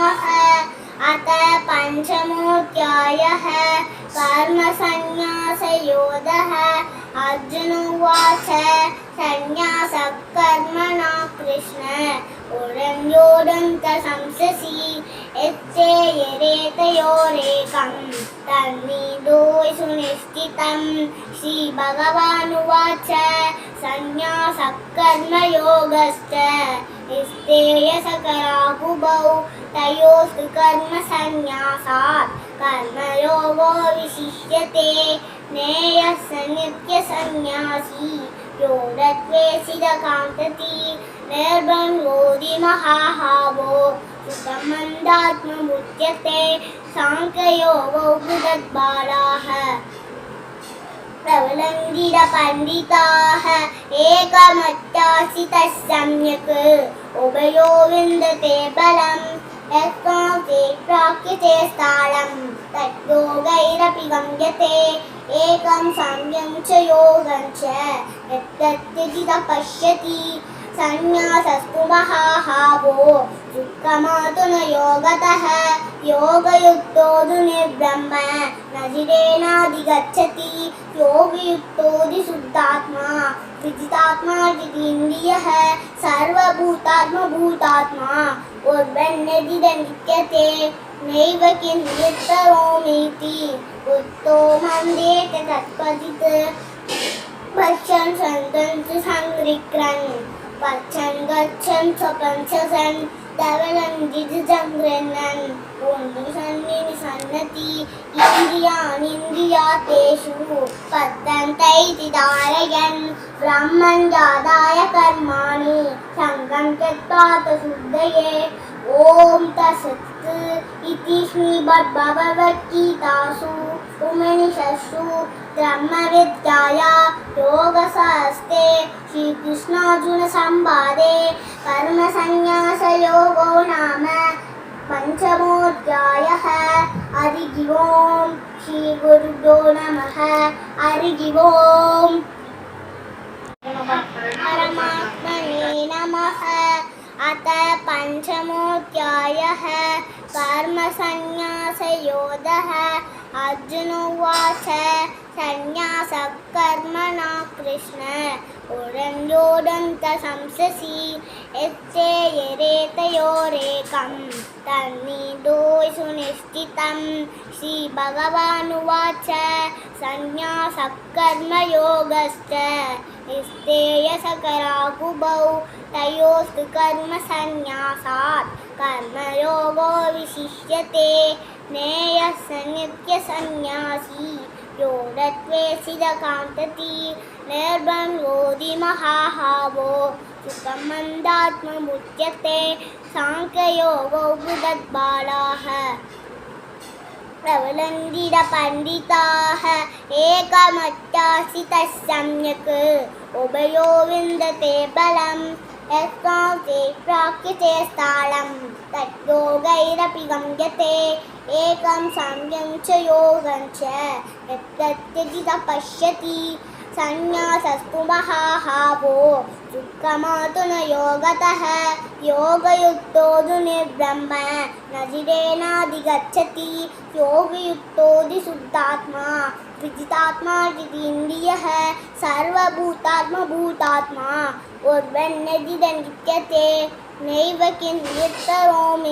नमः अथ पञ्चमोऽध्यायः कर्मसन्न्यासयोगः अर्जुन उवाच सन्न्यासः कर्मणा कृष्ण उडन्योडन्तशंससि यच्चेयरेतयोरेकं तन्निदो सुनिश्चितं श्रीभगवानुवाच सन्न्यासः कर्मयोगश्च निस्तेयसकराहुबौ तयोस्तु कर्मसन्न्यासात् कर्मयोगो विशिष्यते नेयः स नित्यसन्न्यासी योगत्वेशिदकान्तति निर्बन्धोधि महाहावो सुखमन्दात्ममुच्यते साङ्ख्ययोगौ बृहद्बालाः प्रबलङ्गिरपण्डिताः एकमत्यासितः सम्यक्। उभयो विन्दते बलम् यस्माते प्राप्यते स्थानं तद्योगैरपि गम्यते एकं सम्यं च योगं च। यत्तत्यजित पश्यति सन्न्यासस्तु महाहावो। दुःखमातु न योगतः योगयुक्तो निर्ब्रह्म न जिरेणाधिगच्छति योगयुक्तोऽधिशुद्धात्मा विजितात्मा जितीन्द्रियः सर्वभूतात्मभूतात्मा। उर्वन्यदिदनित्यते नैव किञ्चित्तरोमीति उत्तो मन्देत तत्त्वजित् पश्यन् सन्तन् च सङ्गृक्रन् पच्छन् गच्छन् स्वपन् सन्। धवलं जिजङ्गृह्णन् पुण्डु सन्निनि सन्नति इन्द्रियाणीन्द्रियातेषु पतन्तैति धारयन्। ब्रह्मन् जादाय कर्माणि सङ्गं त्यक्त्वा शुद्धये ॐ तत्सत् इति श्रीभगवद्गीतासु उपनिषत्सु ब्रह्मविद्याया योगशास्त्रे श्रीकृष्णार्जुनसंवादे कर्मसन्न्यासयोगो नाम पञ्चमोऽध्यायः हरिः ओं श्रीगुरुभ्यो नमः हरिः ओम् नमः अथ पञ्चमोऽध्यायः कर्मसन्न्यासयोगः अर्जुन उवाच सन्न्यासः कर्मणा कृष्ण उडन्योडन्तशंससि यच्चेयरेतयोरेकं तन्निदो सुनिश्चितं श्रीभगवानुवाच सन्न्यासः कर्मयोगश्च निस्तेयसकराहुबौ तयोस्तु कर्मसन्न्यासात् कर्मयोगो विशिष्यते नेयः स नित्यसन्न्यासी योगत्वेशिदकान्तति निर्बन्धोधि महाहावो सुखमन्दात्ममुच्यते साङ्ख्ययोगौ बृहद्बालाः प्रबलङ्गिरपण्डिताः एकमत्यासितः सम्यक् उभयो विन्दते बलम् यस्माते प्राप्यते स्थानं तद्योगैरपि गम्यते एकं सम्यं च योगं च यत्तत्यजित पश्यति सन्न्यासस्तु महाहावो दुःखमातु न योगतः योगयुक्तो निर्ब्रह्म। न जिरेणाधिगच्छति योगयुक्तोऽधिशुद्धात्मा विजितात्मा जितीन्द्रियः, सर्वभूतात्मभूतात्मा। उर्वन्यदिदनित्यते नैव किञ्चित्तरोमि